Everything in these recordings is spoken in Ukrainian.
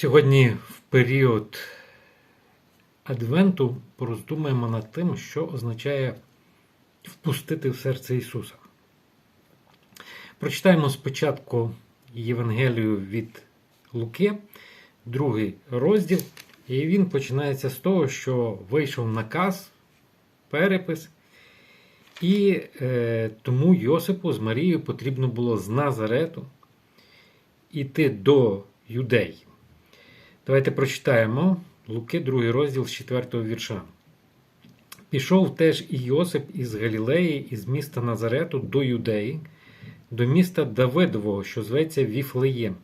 Сьогодні в період Адвенту пороздумаємо над тим, що означає впустити в серце Ісуса. Прочитаємо спочатку Євангелію від Луки, другий розділ, і він починається з того, що вийшов наказ, перепис, і е, тому Йосипу з Марією потрібно було з Назарету іти до юдей. Давайте прочитаємо Луки, 2 розділ з 4 вірша. Пішов теж і Йосип із Галілеї, із міста Назарету до Юдеї, до міста Давидового, що зветься Віфлеєм,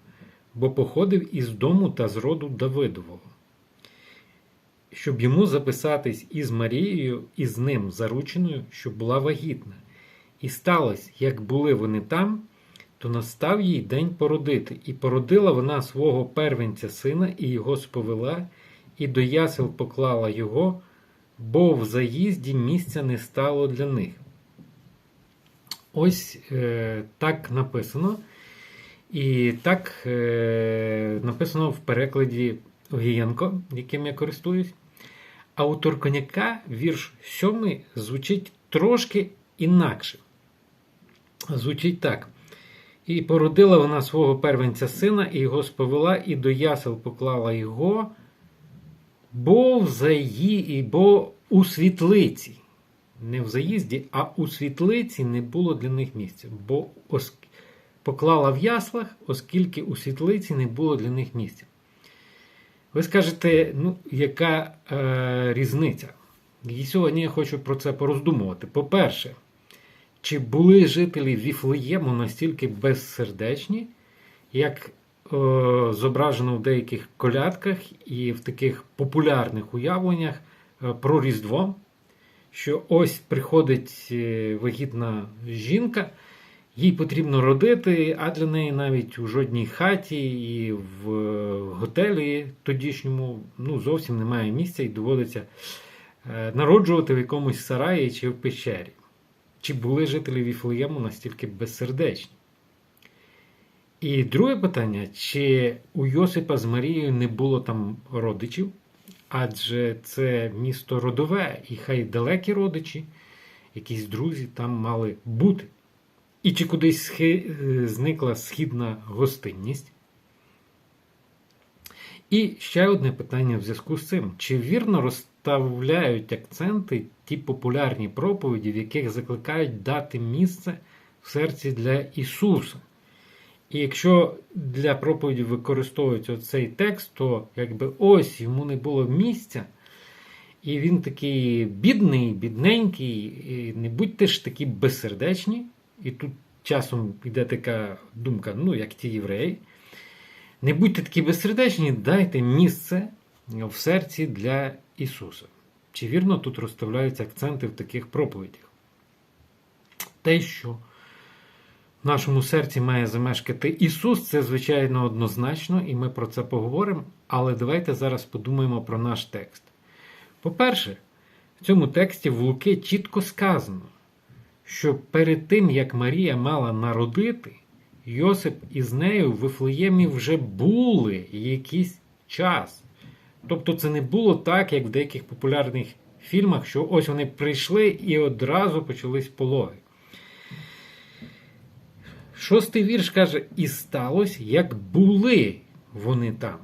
бо походив із дому та з роду Давидового, щоб йому записатись із Марією і з ним зарученою, що була вагітна. І сталося, як були вони там, то настав їй день породити, і породила вона свого первенця сина, і його сповела, і до ясел поклала його, бо в заїзді місця не стало для них. Ось е, так написано. І так е, написано в перекладі Огієнко, яким я користуюсь. А у Турконяка вірш 7 звучить трошки інакше. Звучить так. І породила вона свого первенця сина, і його сповела, і до ясел поклала його, бо в заї... бо у світлиці. Не в заїзді, а у світлиці не було для них місця. Бо ос... поклала в яслах, оскільки у світлиці не було для них місця. Ви скажете, ну, яка е, різниця? І сьогодні я хочу про це пороздумувати. По-перше, чи були жителі Віфлеєму настільки безсердечні, як е, зображено в деяких колядках і в таких популярних уявленнях е, про Різдво, що ось приходить е, вагітна жінка, їй потрібно родити, а для неї навіть у жодній хаті і в готелі тодішньому ну, зовсім немає місця і доводиться народжувати в якомусь сараї чи в печері. Чи були жителі Віфлеєму настільки безсердечні? І друге питання: чи у Йосипа з Марією не було там родичів? Адже це місто родове, і хай далекі родичі, якісь друзі там мали бути. І чи кудись схи... зникла східна гостинність? І ще одне питання в зв'язку з цим: чи вірно розставляють акценти ті популярні проповіді, в яких закликають дати місце в серці для Ісуса? І якщо для проповіді використовується цей текст, то якби ось йому не було місця, і він такий бідний, бідненький, і не будьте ж такі безсердечні. І тут часом йде така думка, ну, як ті євреї. Не будьте такі безсердечні, дайте місце в серці для Ісуса. Чи вірно тут розставляються акценти в таких проповідях? Те, що в нашому серці має замешкати Ісус, це, звичайно, однозначно, і ми про це поговоримо. Але давайте зараз подумаємо про наш текст. По-перше, в цьому тексті в Луки чітко сказано, що перед тим, як Марія мала народити, Йосип із нею в Вифлеємі вже були якийсь час. Тобто це не було так, як в деяких популярних фільмах, що ось вони прийшли і одразу почались пологи. Шостий вірш каже: І сталося, як були вони там.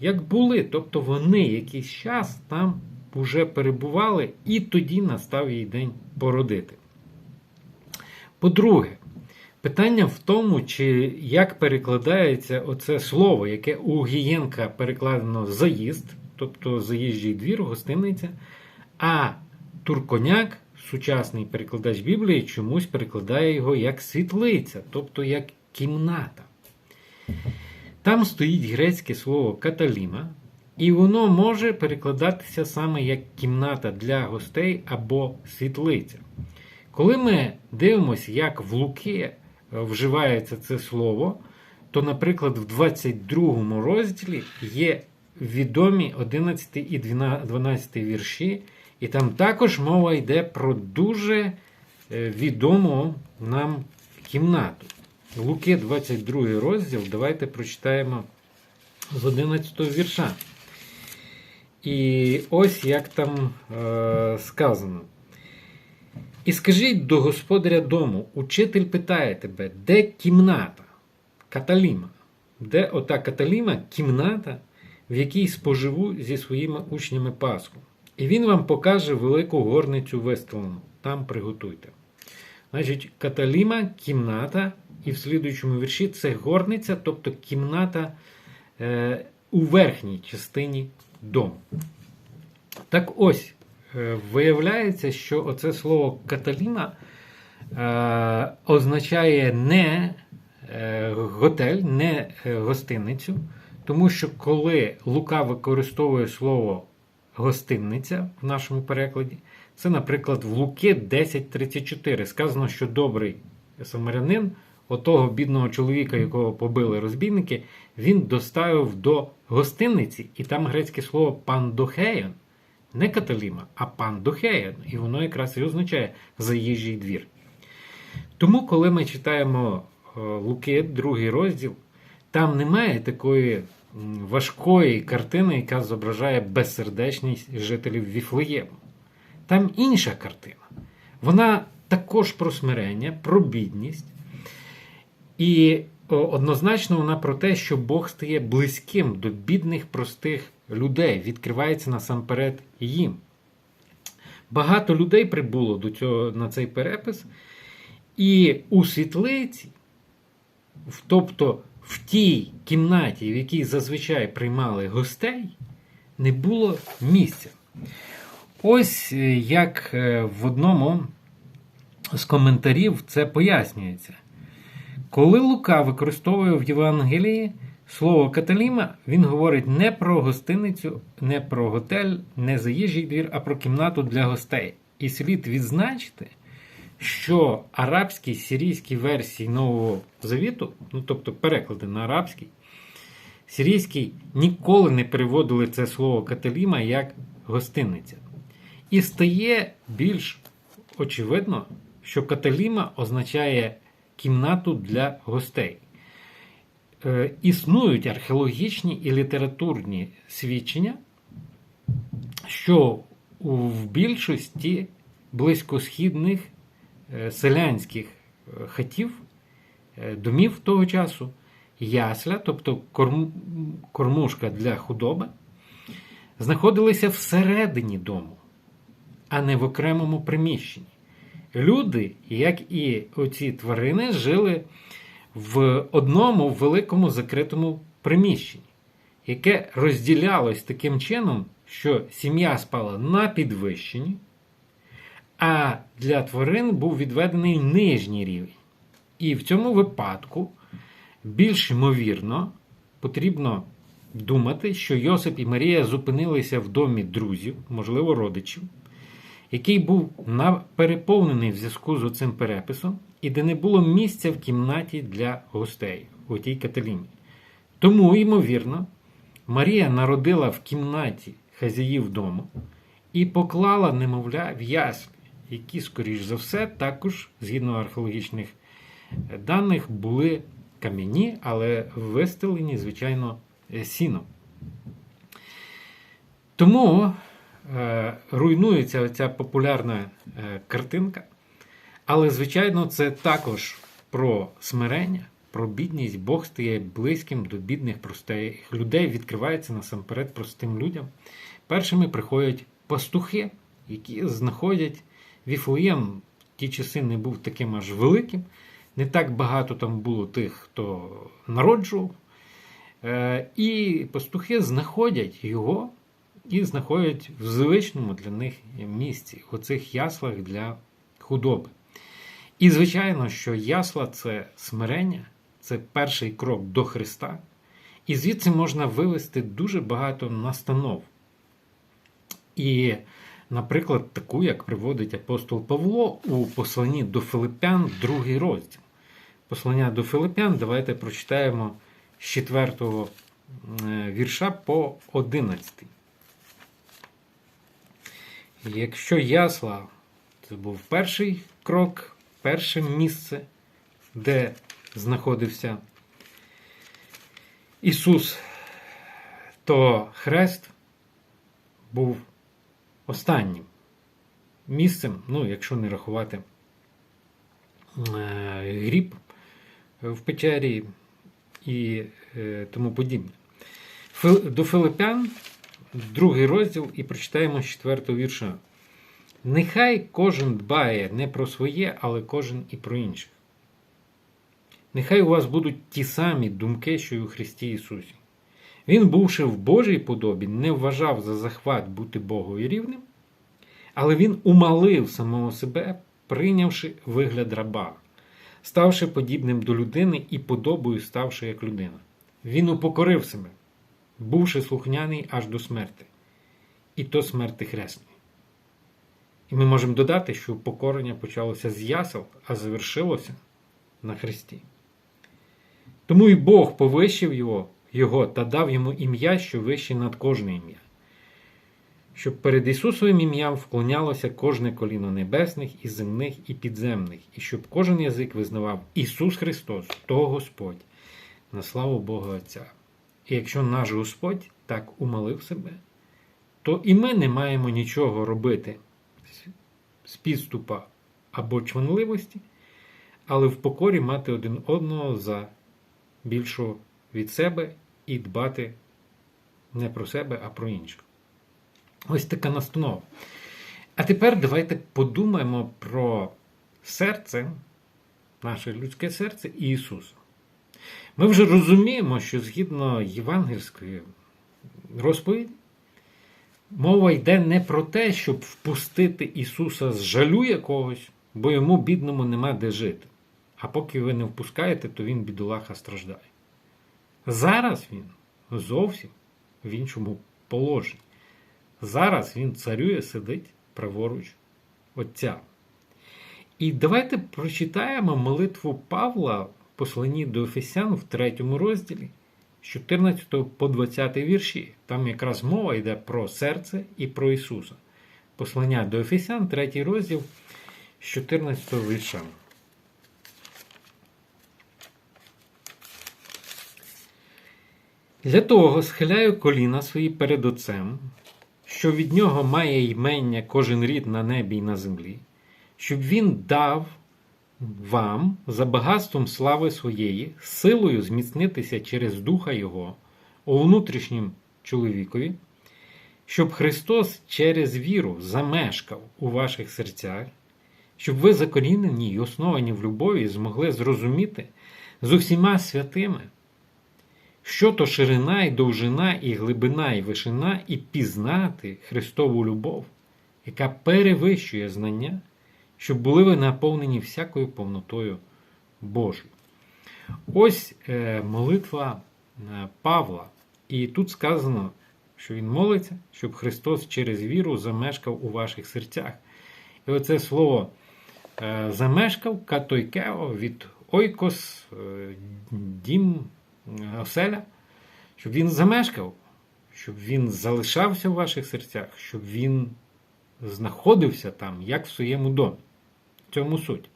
Як були, тобто вони якийсь час там вже перебували, і тоді настав їй день породити. По-друге, питання в тому, чи як перекладається оце слово, яке у Гієнка перекладено заїзд, тобто заїжджий двір, гостиниця, а турконяк, сучасний перекладач Біблії, чомусь перекладає його як світлиця, тобто як кімната. Там стоїть грецьке слово каталіма, і воно може перекладатися саме як кімната для гостей або світлиця. Коли ми дивимося, як в Луки вживається це слово, то, наприклад, в 22 розділі є відомі 11 і 12 вірші, і там також мова йде про дуже відому нам кімнату. Луки 22 розділ, давайте прочитаємо з 11 вірша. І ось як там е, сказано. І скажіть до господаря дому, учитель питає тебе, де кімната? Каталіма. Де ота каталіма кімната, в якій споживу зі своїми учнями Пасху. І він вам покаже велику горницю вистелену. Там приготуйте. Значить, каталіма, кімната, і в слідуючому вірші це горниця, тобто кімната е, у верхній частині дому. Так ось, виявляється, що оце слово каталіма е, означає не е, готель, не е, гостиницю, тому що коли Лука використовує слово гостинниця в нашому перекладі, це, наприклад, в Луки 10.34 сказано, що добрий самарянин, отого бідного чоловіка, якого побили розбійники, він доставив до гостинниці, і там грецьке слово пандохеєн, не каталіма, а пандохеєн. І воно якраз і означає заїжджий двір. Тому, коли ми читаємо е, Луки, другий розділ, там немає такої важкої картини, яка зображає безсердечність жителів Віфлеєму. Там інша картина. Вона також про смирення, про бідність. І однозначно вона про те, що Бог стає близьким до бідних, простих людей, відкривається насамперед їм. Багато людей прибуло до цього, на цей перепис, і у світлиці, тобто в тій кімнаті, в якій зазвичай приймали гостей, не було місця. Ось е, як е, в одному з коментарів це пояснюється. Коли Лука використовує в Євангелії слово каталіма, він говорить не про гостиницю, не про готель, не заїжджий двір, а про кімнату для гостей. І слід відзначити, що арабській сирійській версії Нового Завіту, ну тобто переклади на арабський, сирійський ніколи не переводили це слово каталіма як гостиниця. І стає більш очевидно, що каталіма означає кімнату для гостей. Е, Існують археологічні і літературні свідчення, що в більшості близькосхідних е, селянських е, хатів, домів того часу, ясля, тобто кормушка для худоби, знаходилися всередині дому, а не в окремому приміщенні. Люди, як і оці тварини, жили в одному великому закритому приміщенні, яке розділялось таким чином, що сім'я спала на підвищенні, а для тварин був відведений нижній рівень. І в цьому випадку більш ймовірно потрібно думати, що Йосип і Марія зупинилися в домі друзів, можливо, родичів, який був переповнений в зв'язку з оцим переписом, і де не було місця в кімнаті для гостей у тій Каталіні. Тому, ймовірно, Марія народила в кімнаті хазяїв дому і поклала немовля в яслі, які, скоріш за все, також, згідно археологічних е, даних, були кам'яні, але вистелені, звичайно, е, сіном. Тому руйнується ця популярна е, картинка. Але, звичайно, це також про смирення, про бідність. Бог стає близьким до бідних простих людей, відкривається насамперед простим людям. Першими приходять пастухи, які знаходять Віфлеєм. Ті часи не був таким аж великим. Не так багато там було тих, хто народжував. Е, І пастухи знаходять його і знаходять в звичному для них місці, в оцих яслах для худоби. І, звичайно, що ясла це смирення, це перший крок до Христа. І звідси можна вивести дуже багато настанов. І, наприклад, таку, як приводить апостол Павло у посланні до Филиппян, другий розділ. Послання до Филиппян, давайте прочитаємо з 4 вірша по 11. Якщо ясла це був перший крок, перше місце, де знаходився Ісус то хрест був останнім місцем, ну, якщо не рахувати е, гріб в печері і е, тому подібне. До Филипян, другий розділ, і прочитаємо з четвертого вірша. Нехай кожен дбає не про своє, але кожен і про інших. Нехай у вас будуть ті самі думки, що й у Христі Ісусі. Він, бувши в Божій подобі, не вважав за захват бути Богові рівним, але він умалив самого себе, прийнявши вигляд раба, ставши подібним до людини і подобою ставши як людина. Він упокорив себе, бувши слухняний аж до смерти, і то смерти хресної. І ми можемо додати, що покорення почалося з ясел, а завершилося на Христі. Тому і Бог повищив його, його та дав йому ім'я, що вище над кожне ім'я, щоб перед Ісусовим ім'ям вклонялося кожне коліно небесних і земних і підземних, і щоб кожен язик визнавав Ісус Христос, то Господь, на славу Бога Отця. І якщо наш Господь так умалив себе, то і ми не маємо нічого робити з підступа або чванливості, але в покорі мати один одного за більшого від себе і дбати не про себе, а про інших. Ось така настанова. А тепер давайте подумаємо про серце, наше людське серце і Ісуса. Ми вже розуміємо, що згідно євангельської розповіді, мова йде не про те, щоб впустити Ісуса з жалю якогось, бо йому бідному нема де жити. А поки ви не впускаєте, то він бідолаха страждає. Зараз він зовсім в іншому положенні. Зараз він царює, сидить праворуч Отця. І давайте прочитаємо молитву Павла посланні до Ефесян в третьому розділі з 14 по 20 вірші. Там якраз мова йде про серце і про Ісуса. Послання до Ефесян, третій розділ з 14 вірша. Для того схиляю коліна свої перед Отцем, що від нього має ймення кожен рід на небі й на землі, щоб він дав вам за багатством слави своєї, силою зміцнитися через Духа Його у внутрішнім чоловікові, щоб Христос через віру замешкав у ваших серцях, щоб ви закорінені й основані в любові змогли зрозуміти з усіма святими. Що то ширина і довжина, і глибина, і вишина, і пізнати Христову любов, яка перевищує знання, щоб були ви наповнені всякою повнотою Божою. Ось е, молитва е, Павла. І тут сказано, що він молиться, щоб Христос через віру замешкав у ваших серцях. І оце слово е, замешкав катойкео від ойкос, е, дім оселя, щоб він замешкав, щоб він залишався в ваших серцях, щоб він знаходився там, як в своєму домі. Цьому суть.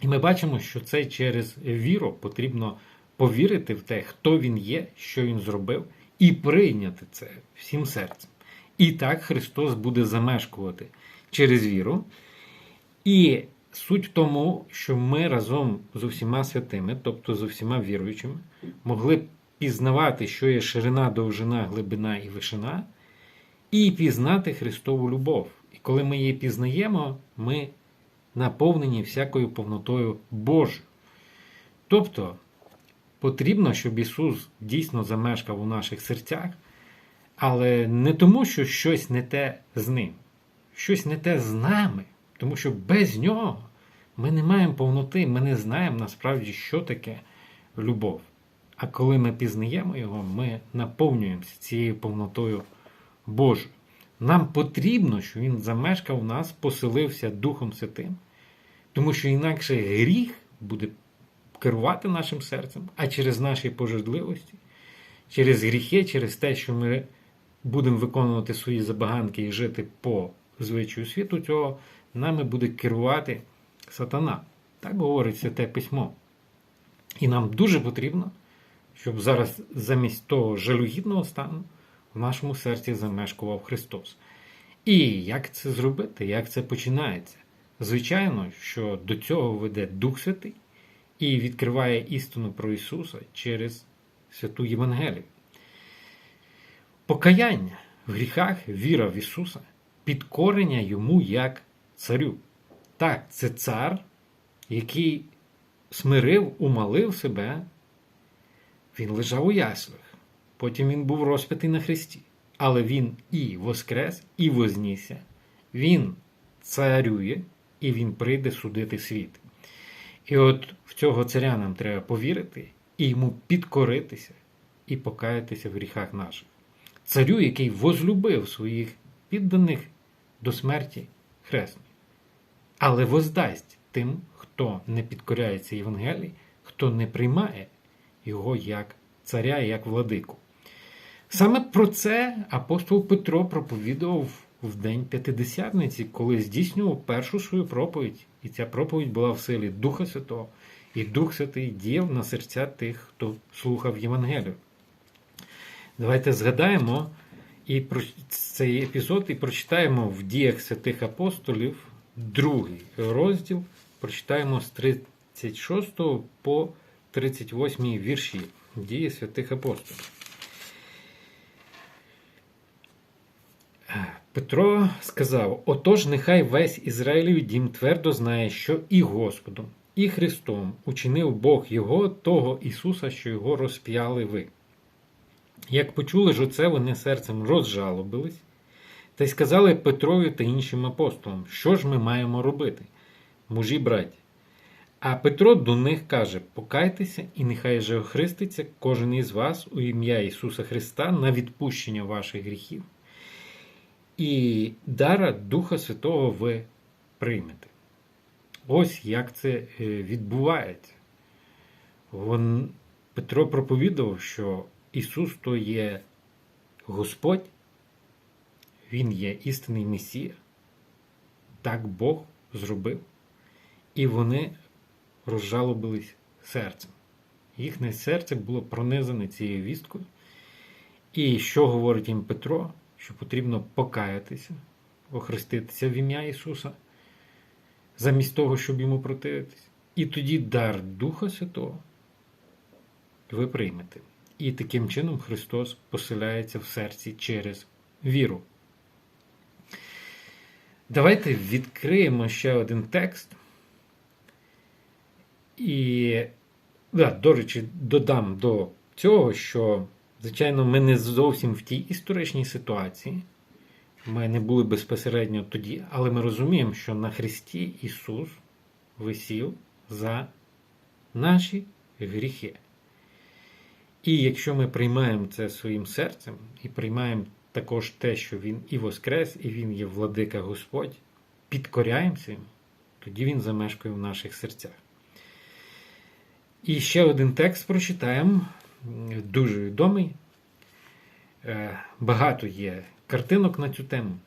І ми бачимо, що це через віру потрібно повірити в те, хто він є, що він зробив, і прийняти це всім серцем. І так Христос буде замешкувати через віру. І Суть в тому, що ми разом з усіма святими, тобто з усіма віруючими, могли пізнавати, що є ширина, довжина, глибина і вишина, і пізнати Христову любов. І коли ми її пізнаємо, ми наповнені всякою повнотою Божою. Тобто потрібно, щоб Ісус дійсно замешкав у наших серцях, але не тому, що щось не те з ним, щось не те з нами. Тому що без нього ми не маємо повноти, ми не знаємо насправді, що таке любов. А коли ми пізнаємо його, ми наповнюємося цією повнотою Божою. Нам потрібно, щоб він замешкав в нас, поселився Духом Святим, тому що інакше гріх буде керувати нашим серцем, а через наші пожежливості, через гріхи, через те, що ми будемо виконувати свої забаганки і жити по звичаю світу цього нами буде керувати сатана. Так говорить Святе Письмо. І нам дуже потрібно щоб зараз замість того жалюгідного стану в нашому серці замешкував Христос. І як це зробити? Як це починається? Звичайно, що до цього веде Дух Святий і відкриває істину про Ісуса через святу Євангелію. Покаяння в гріхах, віра в Ісуса, підкорення Йому як царю. Так, це цар, який смирив, умалив себе, він лежав у яслах. Потім він був розпитий на Христі. Але він і воскрес, і вознісся. Він царює, і він прийде судити світ. І от в цього царя нам треба повірити і йому підкоритися і покаятися в гріхах наших. Царю, який возлюбив своїх підданих до смерті хресної, але воздасть тим, хто не підкоряється Євангелії, хто не приймає його як царя, як владику. Саме про це апостол Петро проповідував в День П'ятидесятниці, коли здійснював першу свою проповідь. І ця проповідь була в силі Духа Святого, і Дух Святий діяв на серця тих, хто слухав Євангелію. Давайте згадаємо і про цей епізод і прочитаємо в діях святих апостолів другий розділ. Прочитаємо з 36 по 38 вірші дії святих апостолів. Петро сказав: Отож, нехай весь Ізраїлів дім твердо знає, що і Господом, і Христом учинив Бог Його, того Ісуса, що Його розп'яли ви. Як почули ж оце, вони серцем розжалобились та й сказали Петрові та іншим апостолам, що ж ми маємо робити, мужі браті. А Петро до них каже: Покайтеся, і нехай же охриститься кожен із вас у ім'я Ісуса Христа на відпущення ваших гріхів. І дара Духа Святого ви приймете. Ось як це е, відбувається. Вон, Петро проповідував, що Ісус то є Господь, Він є істинний Месія. Так Бог зробив. І вони розжалобились серцем. Їхнє серце було пронизане цією вісткою. І що говорить їм Петро? Що потрібно покаятися, охреститися в ім'я Ісуса, замість того, щоб йому противитись. І тоді дар Духа Святого ви приймете. І таким чином Христос поселяється в серці через віру. Давайте відкриємо ще один текст. І, да, до речі, додам до цього, що, звичайно, ми не зовсім в тій історичній ситуації. Ми не були безпосередньо тоді, але ми розуміємо, що на Христі Ісус висів за наші гріхи. І якщо ми приймаємо це своїм серцем і приймаємо також те, що Він і Воскрес, і Він є владика Господь, підкоряємося тоді Він замешкає в наших серцях. І ще один текст прочитаємо, дуже відомий. Е, багато є картинок на цю тему.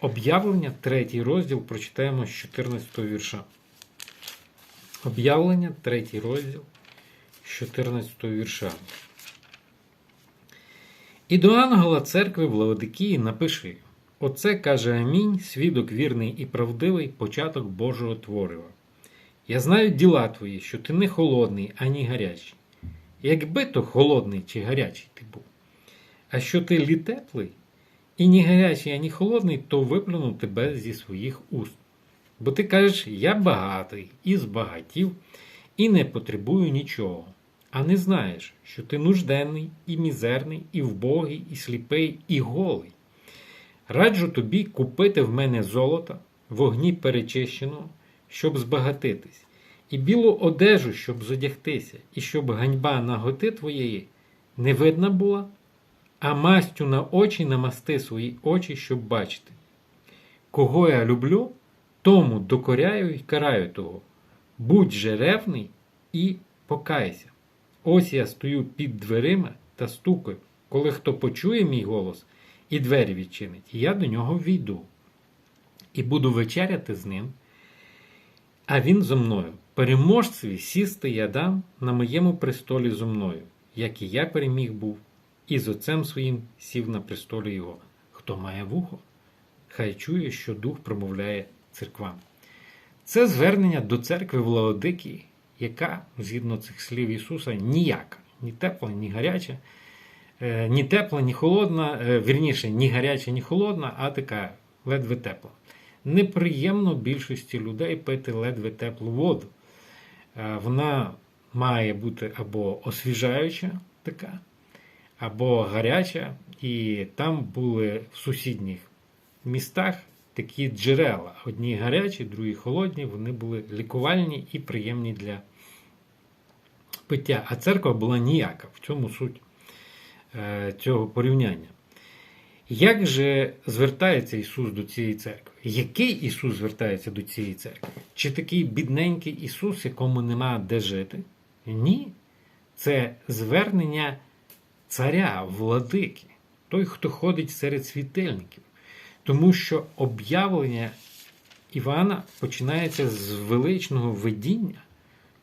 Об'явлення, третій розділ прочитаємо з 14 вірша. Об'явлення, третій розділ з 14 вірша. І до ангела церкви в Лаодикії напиши: Оце каже Амінь, свідок вірний і правдивий, початок Божого творива. Я знаю діла твої, що ти не холодний, ані гарячий. Якби то холодний чи гарячий ти був. А що ти лі теплий, і ні гарячий, ані холодний, то виплюну тебе зі своїх уст. Бо ти кажеш, я багатий і збагатів, і не потребую нічого, а не знаєш, що ти нужденний, і мізерний, і вбогий, і сліпий, і голий. Раджу тобі купити в мене золота, вогні перечищеного щоб збагатитись, і білу одежу, щоб зодягтися, і щоб ганьба наготи твоєї не видна була, а мастю на очі намасти свої очі, щоб бачити. Кого я люблю, тому докоряю і караю того. Будь же ревний і покайся. Ось я стою під дверима та стукаю, коли хто почує мій голос і двері відчинить, і я до нього війду і буду вечеряти з ним а він зо мною. Переможцеві сісти я дам на моєму престолі зо мною, як і я переміг був, і з отцем своїм сів на престолі його. Хто має вухо, хай чує, що дух промовляє церквам. Це звернення до церкви в Лаодикії, яка, згідно цих слів Ісуса, ніяка, ні тепла, ні гаряча, е, ні тепла, ні холодна, е, вірніше, ні гаряча, ні холодна, а така ледве тепла. Неприємно більшості людей пити ледве теплу воду. Е, Вона має бути або освіжаюча така, або гаряча, і там були в сусідніх містах такі джерела. Одні гарячі, другі холодні, вони були лікувальні і приємні для пиття. А церква була ніяка. В цьому суть е, цього порівняння. Як же звертається Ісус до цієї церкви? Який Ісус звертається до цієї церкви? Чи такий бідненький Ісус, якому нема де жити? Ні. Це звернення царя, владики, той, хто ходить серед світильників. Тому що об'явлення Івана починається з величного видіння,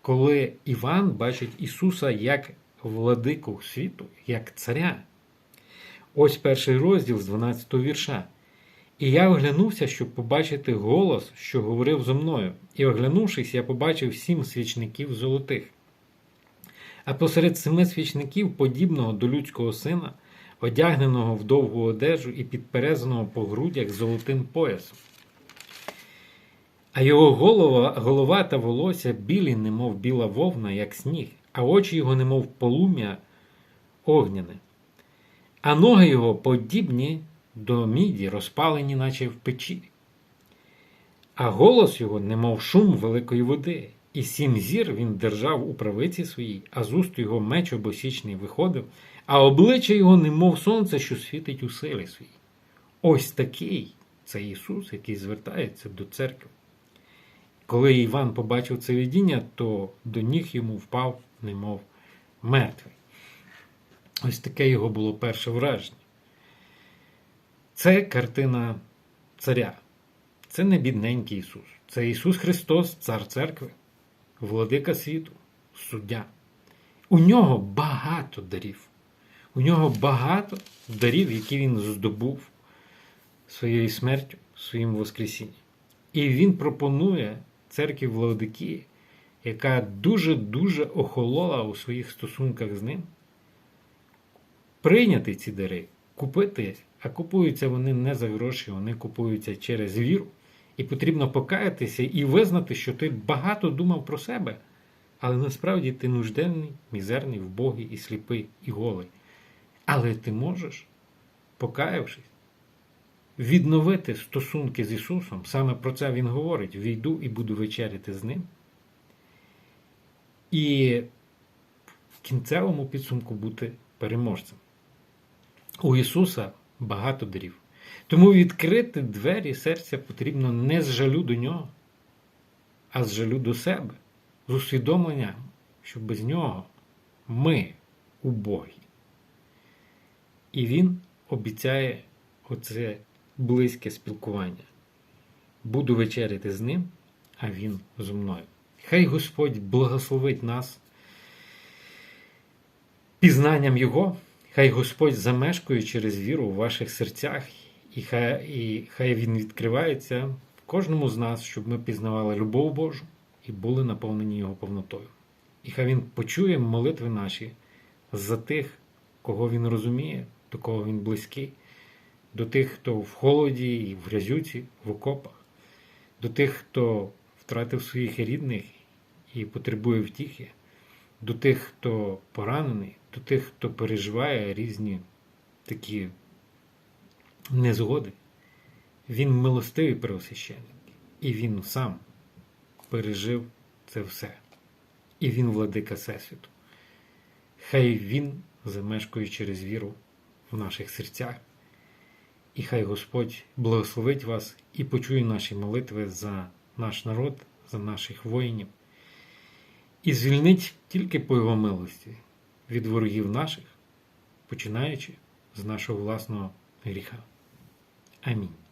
коли Іван бачить Ісуса як владику світу, як царя. Ось перший розділ з 12 вірша. І я оглянувся, щоб побачити голос, що говорив зо мною. І оглянувшись, я побачив сім свічників золотих. А посеред семи свічників, подібного до людського сина, одягненого в довгу одежу і підперезаного по грудях золотим поясом. А його голова, голова та волосся білі, немов біла вовна, як сніг, а очі його, немов полум'я огняне. А ноги його подібні до міді, розпалені, наче в печі. А голос його, немов шум великої води, і сім зір він держав у правиці своїй, а з уст його меч обосічний виходив, а обличчя його, немов сонце, що світить у силі своїй. Ось такий це Ісус, який звертається до церкви. Коли Іван побачив це видіння, то до ніг йому впав, немов мертвий. Ось таке його було перше враження. Це картина царя. Це не бідненький Ісус. Це Ісус Христос, Цар церкви, владика світу, суддя. У нього багато дарів. У нього багато дарів, які він здобув своєю смертю, своїм Воскресінням. І він пропонує церкві Владикії, яка дуже-дуже охолола у своїх стосунках з ним, прийняти ці дари, купити, а купуються вони не за гроші, вони купуються через віру. І потрібно покаятися і визнати, що ти багато думав про себе, але насправді ти нужденний, мізерний, вбогий і сліпий, і голий. Але ти можеш, покаявшись, відновити стосунки з Ісусом. Саме про це Він говорить: війду і буду вечеряти з Ним. І в кінцевому підсумку бути переможцем. У Ісуса багато дарів. Тому відкрити двері серця потрібно не з жалю до нього, а з жалю до себе, з усвідомленням, що без нього ми убогі. І Він обіцяє оце близьке спілкування. Буду вечеряти з ним, а він зо мною. Хай Господь благословить нас пізнанням Його, хай Господь замешкує через віру у ваших серцях, і хай, і хай Він відкривається в кожному з нас, щоб ми пізнавали любов Божу і були наповнені Його повнотою. І хай Він почує молитви наші за тих, кого Він розуміє, до кого Він близький, до тих, хто в холоді і в грязюці, в окопах, до тих, хто втратив своїх рідних і потребує втіхи, до тих, хто поранений, до тих, хто переживає різні такі незгоди. Він милостивий первосвященник, і він сам пережив це все. І він владика Всесвіту. Хай він замешкує через віру в наших серцях. І хай Господь благословить вас і почує наші молитви за наш народ, за наших воїнів, і звільнить тільки по Його милості від ворогів наших, починаючи з нашого власного гріха. Амінь.